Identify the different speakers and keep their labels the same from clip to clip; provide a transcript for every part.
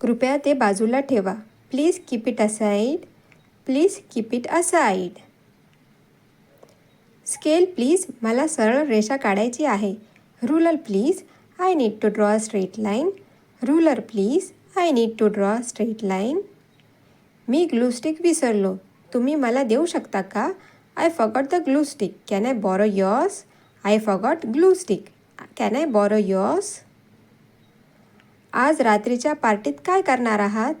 Speaker 1: कृपया ते बाजूला ठेवा. Please keep it aside please keep it aside scale please मला सरळ रेषा काढायची आहे. Ruler please I need to draw a straight line ruler please I need to draw a straight line me glue stick विसरलो. तुम्ही मला देऊ शकता का? I forgot the glue stick can I borrow yours I forgot glue stick can I borrow yours आज रात्रीच्या पार्टीत काय करणार आहात?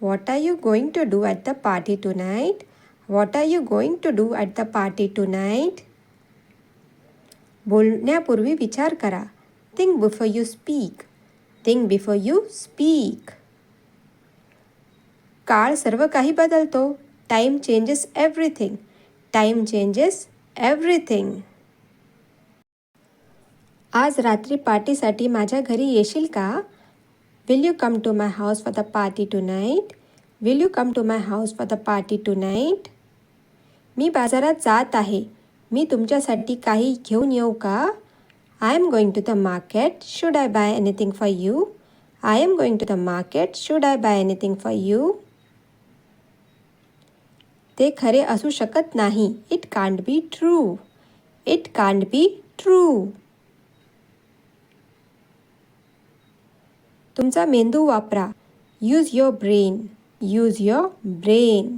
Speaker 1: What are you going to do at the party tonight what are you going to do at the party tonight बोलण्यापूर्वी विचार करा. Think before you speak think before you speak काळ सर्व काही बदलतो. Time changes everything time changes everything आज रात्री पार्टीसाठी माझ्या घरी येशील का? Will you come to my house for the party tonight will you come to my house for the party to night मी बाजारात जात आहे. मी तुमच्यासाठी काही घेऊन येऊ का? I am going to the market should I buy anything for you I am going to the market should I buy anything for you ते खरे असू शकत नाही. It can't be true it can't be true तुमचा मेंदू वापरा. Use your brain use your brain